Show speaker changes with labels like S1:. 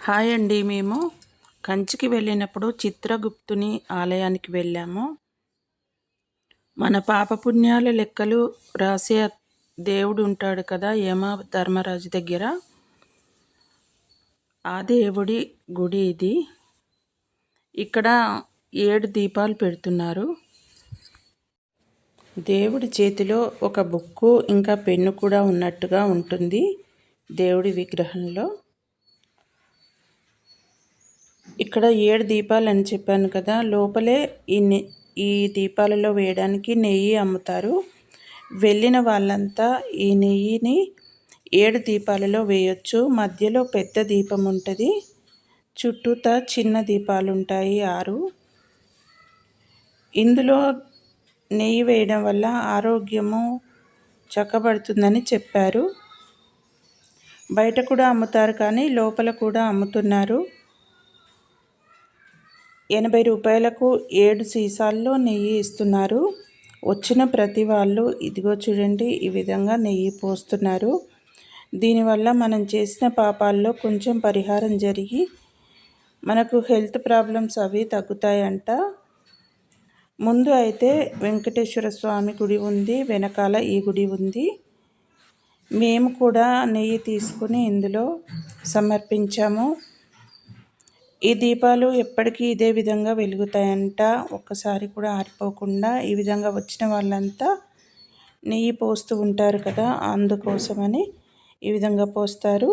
S1: Hi అండి మేము కంచికి వెళ్ళినప్పుడు చిత్రగుప్తుని ఆలయానికి వెళ్ళాము. మన పాపపుణ్యాల లెక్కలు రాసే దేవుడు ఉంటాడు కదా యమ ధర్మరాజు దగ్గర. ఆ దేవుడి గుడి ఇది. ఇక్కడ ఏడు దీపాలు పెడుతున్నారు. దేవుడి చేతిలో ఒక బుక్కు ఇంకా పెన్ను కూడా ఉన్నట్టుగా ఉంటుంది దేవుడి విగ్రహంలో. ఇక్కడ ఏడు దీపాలు అని చెప్పాను కదా లోపలే ఈ ఈ దీపాలలో వేయడానికి నెయ్యి అమ్ముతారు. వెళ్ళిన వాళ్ళంతా ఈ నెయ్యిని ఏడు దీపాలలో వేయొచ్చు. మధ్యలో పెద్ద దీపం ఉంటుంది. చుట్టూతా చిన్న దీపాలు ఉంటాయి ఆరు. ఇందులో నెయ్యి వేయడం వల్ల ఆరోగ్యము చక్కబడుతుందని చెప్పారు. బయట కూడా అమ్ముతారు కానీ లోపల కూడా అమ్ముతున్నారు. ఎనభై రూపాయలకు ఏడు సీసాల్లో నెయ్యి ఇస్తున్నారు. వచ్చిన ప్రతి వాళ్ళు ఇదిగో చూడండి ఈ విధంగా నెయ్యి పోస్తున్నారు. దీనివల్ల మనం చేసిన పాపాల్లో కొంచెం పరిహారం జరిగి మనకు హెల్త్ ప్రాబ్లమ్స్ అవి తగ్గుతాయంట. ముందు అయితే వెంకటేశ్వర స్వామి గుడి ఉంది వెనకాల ఈ గుడి ఉంది. మేము కూడా నెయ్యి తీసుకుని ఇందులో సమర్పించాము. ఈ దీపాలు ఎప్పటికీ ఇదే విధంగా వెలుగుతాయంట. ఒక్కసారి కూడా ఆరిపోకుండా ఈ విధంగా వచ్చిన వాళ్ళంతా నెయ్యి పోస్తూ ఉంటారు కదా అందుకోసమని ఈ విధంగా పోస్తారు.